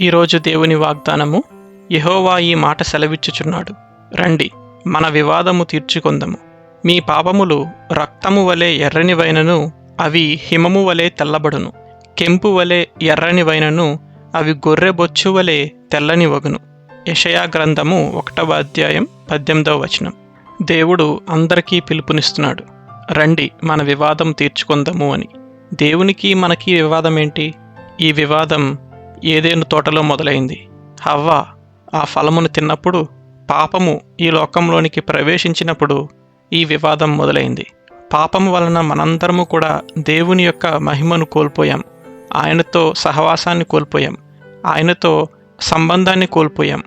ఈరోజు దేవుని వాగ్దానము యహోవా ఈ మాట సెలవిచ్చుచున్నాడు. రండి మన వివాదము తీర్చుకొందము. మీ పాపములు రక్తము వలె ఎర్రనివైనను అవి హిమము వలె తెల్లబడును. కెంపు వలె ఎర్రనివైనను అవి గొర్రెబొచ్చు వలె తెల్లని వగును. యషయా గ్రంథము ఒకటవ అధ్యాయం పద్దెనిమిదవ వచనం. దేవుడు అందరికీ పిలుపునిస్తున్నాడు. రండి మన వివాదం తీర్చుకుందాము అని. దేవునికి మనకి వివాదం ఏంటి ఈ వివాదం ఏదేను తోటలో మొదలైంది. హవ్వ ఆ ఫలమును తిన్నప్పుడు పాపము ఈ లోకంలోనికి ప్రవేశించినప్పుడు ఈ వివాదం మొదలైంది. పాపం వలన మనందరము కూడా దేవుని యొక్క మహిమను కోల్పోయాం. ఆయనతో సహవాసాన్ని కోల్పోయాం. ఆయనతో సంబంధాన్ని కోల్పోయాం.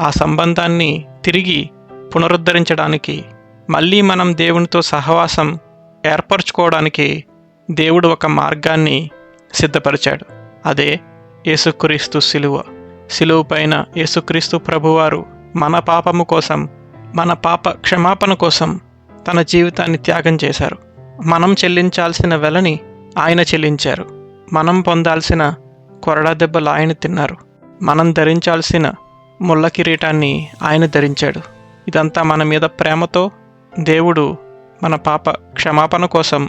ఆ సంబంధాన్ని తిరిగి పునరుద్ధరించడానికి మళ్ళీ మనం దేవునితో సహవాసం ఏర్పరచుకోవడానికి దేవుడు ఒక మార్గాన్ని సిద్ధపరిచాడు. అదే యేసుక్రీస్తు శిలువ శిలువ పైన యేసుక్రీస్తు ప్రభువారు మన పాపము కోసం మన పాప క్షమాపణ కోసం తన జీవితాన్ని త్యాగం చేశారు. మనం చెల్లించాల్సిన వెలని ఆయన చెల్లించారు. మనం పొందాల్సిన కొరడా దెబ్బలు ఆయన తిన్నారు. మనం ధరించాల్సిన ముళ్ళ కిరీటాన్ని ఆయన ధరించాడు. ఇదంతా మన మీద ప్రేమతో దేవుడు మన పాప క్షమాపణ కోసం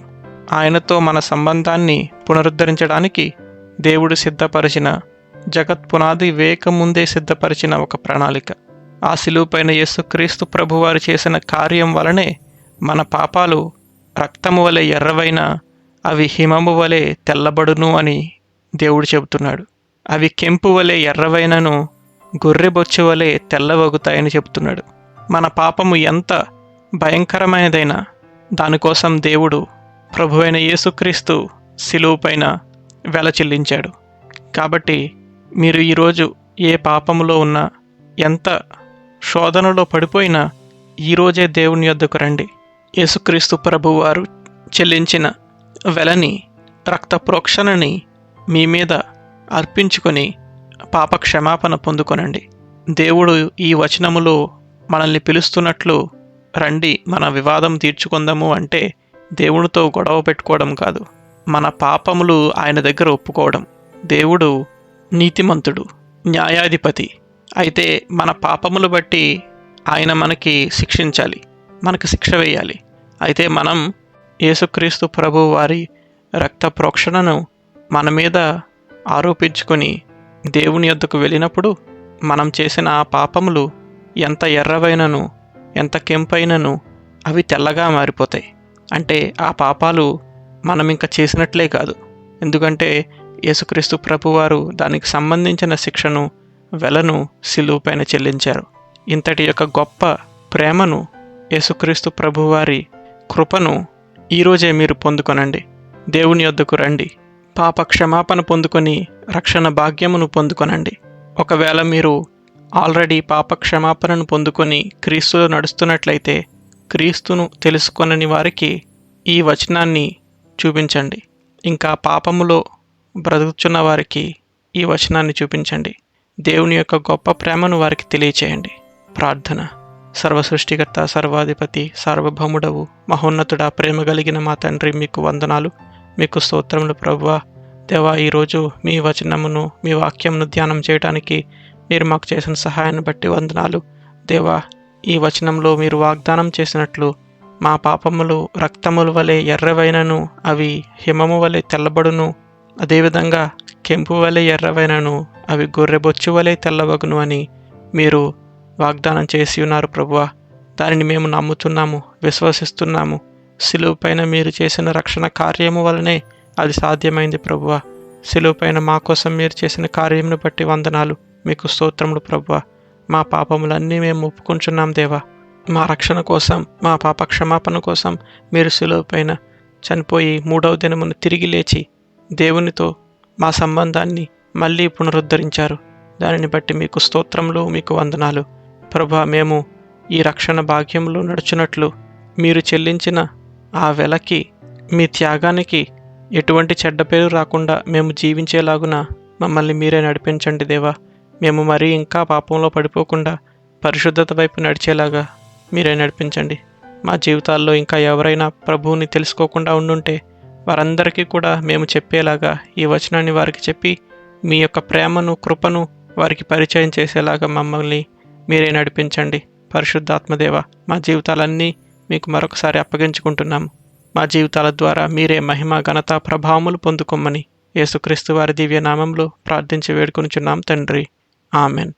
ఆయనతో మన సంబంధాన్ని పునరుద్ధరించడానికి దేవుడు సిద్ధపరిచిన జగత్ పునాది వేక ముందే సిద్ధపరిచిన ఒక ప్రణాళిక. ఆ శిలువుపైన యేసుక్రీస్తు ప్రభువారు చేసిన కార్యం వలనే మన పాపాలు రక్తము వలె ఎర్రవైన అవి హిమము వలె తెల్లబడును అని దేవుడు చెబుతున్నాడు. అవి కెంపు వలె ఎర్రవైనను గొర్రెబొచ్చు వలె తెల్లవగుతాయని చెబుతున్నాడు. మన పాపము ఎంత భయంకరమైనదైనా దానికోసం దేవుడు ప్రభు అయిన యేసుక్రీస్తు శిలువుపైన పైన వెల చెల్లించాడు. కాబట్టి మీరు ఈరోజు ఏ పాపములో ఉన్నా ఎంత శోధనలో పడిపోయినా ఈరోజే దేవుని యొద్దకు రండి. యేసుక్రీస్తు ప్రభువారు చెల్లించిన వెలని రక్త ప్రోక్షణని మీ మీద అర్పించుకొని పాప క్షమాపణ పొందుకొనండి. దేవుడు ఈ వచనములో మనల్ని పిలుస్తున్నట్లు రండి మన వివాదం తీర్చుకుందాము అంటే దేవునితో గొడవ పెట్టుకోవడం కాదు. మన పాపములు ఆయన దగ్గర ఒప్పుకోవడం. దేవుడు నీతిమంతుడు న్యాయాధిపతి. అయితే మన పాపములు బట్టి ఆయన మనకి శిక్షించాలి మనకు శిక్ష వేయాలి. అయితే మనం యేసుక్రీస్తు ప్రభు వారి రక్త ప్రోక్షణను మన మీద ఆరోపించుకొని దేవుని యొద్దకు వెళ్ళినప్పుడు మనం చేసిన ఆ పాపములు ఎంత ఎర్రవైనను ఎంత కెంపైనను అవి తెల్లగా మారిపోతాయి. అంటే ఆ పాపాలు మనం ఇంకా చేసినట్లే కాదు. ఎందుకంటే యేసుక్రీస్తు ప్రభువారు దానికి సంబంధించిన శిక్షను వెలను సిలువు పైన చెల్లించారు. ఇంతటి యొక్క గొప్ప ప్రేమను యేసుక్రీస్తు ప్రభువారి కృపను ఈరోజే మీరు పొందుకొనండి. దేవుని యొద్దకు రండి. పాప క్షమాపణ పొందుకొని రక్షణ భాగ్యమును పొందుకొనండి. ఒకవేళ మీరు ఆల్రెడీ పాప క్షమాపణను పొందుకొని క్రీస్తులో నడుస్తున్నట్లయితే క్రీస్తును తెలుసుకొనని వారికి ఈ వచనాన్ని చూపించండి. ఇంకా పాపములో బ్రతుకుచున్న వారికి ఈ వచనాన్ని చూపించండి. దేవుని యొక్క గొప్ప ప్రేమను వారికి తెలియచేయండి. ప్రార్థన. సర్వసృష్టికర్త సర్వాధిపతి సార్వభౌముడవు మహోన్నతుడ ప్రేమ కలిగిన మా తండ్రి మీకు వందనాలు. మీకు స్తోత్రములు ప్రభువా. దేవా ఈరోజు మీ వచనమును మీ వాక్యమును ధ్యానం చేయడానికి మీరు మాకు చేసిన సహాయాన్ని బట్టి వందనాలు. దేవా ఈ వచనంలో మీరు వాగ్దానం చేసినట్లు మా పాపములు రక్తముల వలె ఎర్రవైనను అవి హిమము వలె తెల్లబడును. అదేవిధంగా కెంపు వలె ఎర్రవైనను అవి గొర్రెబొచ్చు వలె తెల్లవగును అని మీరు వాగ్దానం చేసి ఉన్నారు ప్రభువా. దానిని మేము నమ్ముతున్నాము విశ్వసిస్తున్నాము. సిలువు పైన మీరు చేసిన రక్షణ కార్యము వలనే అది సాధ్యమైంది ప్రభువా. సిలువు పైన మా కోసం మీరు చేసిన కార్యమును బట్టి వందనాలు. మీకు స్తోత్రములు ప్రభువా. మా పాపములన్నీ మేము ఒప్పుకుంటున్నాం దేవా. మా రక్షణ కోసం మా పాప క్షమాపణ కోసం మీరు సిలువ పైన చనిపోయి మూడవ దినమును తిరిగి లేచి దేవునితో మా సంబంధాన్ని మళ్ళీ పునరుద్ధరించారు. దానిని బట్టి మీకు స్తోత్రములు మీకు వందనాలు. ప్రభా మేము ఈ రక్షణ భాగ్యంలో నడుచున్నట్లు మీరు చెల్లించిన ఆ వెలకి మీ త్యాగానికి ఎటువంటి చెడ్డ పేరు రాకుండా మేము జీవించేలాగున మమ్మల్ని మీరే నడిపించండి దేవా. మేము మరీ ఇంకా పాపంలో పడిపోకుండా పరిశుద్ధత వైపు నడిచేలాగా మీరే నడిపించండి. మా జీవితాల్లో ఇంకా ఎవరైనా ప్రభువుని తెలుసుకోకుండా ఉండుంటే వారందరికీ కూడా మేము చెప్పేలాగా ఈ వచనాన్ని వారికి చెప్పి మీ యొక్క ప్రేమను కృపను వారికి పరిచయం చేసేలాగా మమ్మల్ని మీరే నడిపించండి. పరిశుద్ధాత్మదేవ మా జీవితాలన్నీ మీకు మరొకసారి అప్పగించుకుంటున్నాము. మా జీవితాల ద్వారా మీరే మహిమ ఘనత ప్రభావములు పొందుకోమని యేసుక్రీస్తు వారి దివ్య నామంలో ప్రార్థించి వేడుకొనిచున్నాం తండ్రి. ఆమెన్.